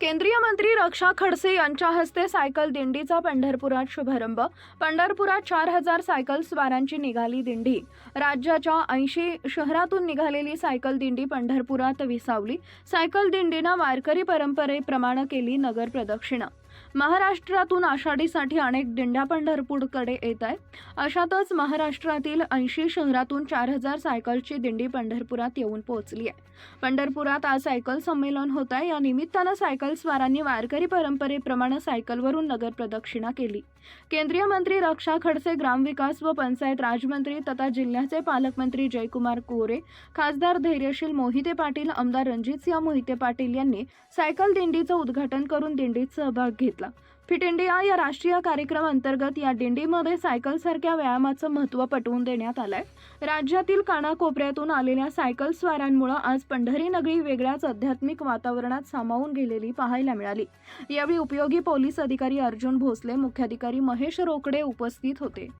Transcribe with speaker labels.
Speaker 1: केंद्रीय मंत्री रक्षा खडसे यांच्या हस्ते सायकल दिंडीचा पंढरपुरात शुभारंभ. पंढरपुरात चार हजार सायकल स्वारांची निघाली दिंडी. राज्याच्या ऐंशी शहरातून निघालेली सायकल दिंडी पंढरपुरात विसावली. सायकल दिंडीनं वारकरी परंपरेप्रमाणे केली नगर प्रदक्षिणा. महाराष्ट्रातून आषाढीसाठी अनेक दिंड्या पंढरपूरकडे येत आहेत. अशातच महाराष्ट्रातील ऐंशी शहरातून चार हजार सायकलची दिंडी पंढरपुरात येऊन पोहोचली आहे. पंढरपुरात आज सायकल संमेलन होत आहे. या निमित्तानं सायकल स्वारांनी वारकरी परंपरेप्रमाणे सायकलवरून नगर प्रदक्षिणा केली. केंद्रीय मंत्री रक्षा खडसे ग्रामविकास व पंचायत राजमंत्री तथा जिल्ह्याचे पालकमंत्री जयकुमार कोरे खासदार धैर्यशील मोहिते पाटील आमदार रणजितसिंह मोहिते पाटील यांनी सायकल दिंडीचं उद्घाटन करून दिंडीत सहभाग घेतला. फिट इंडिया या राष्ट्रीय कार्यक्रम अंतर्गत या दिंडीमध्ये सायकलसारख्या व्यायामाचं महत्त्व पटवून देण्यात आलंय. राज्यातील कानाकोपऱ्यातून आलेल्या सायकल स्वारांमुळे आज पंढरी नगरी वेगळ्याच आध्यात्मिक वातावरणात सामावून गेलेली पाहायला मिळाली. यावेळी उपयोगी पोलीस अधिकारी अर्जुन भोसले मुख्याधिकारी महेश रोकडे उपस्थित होते.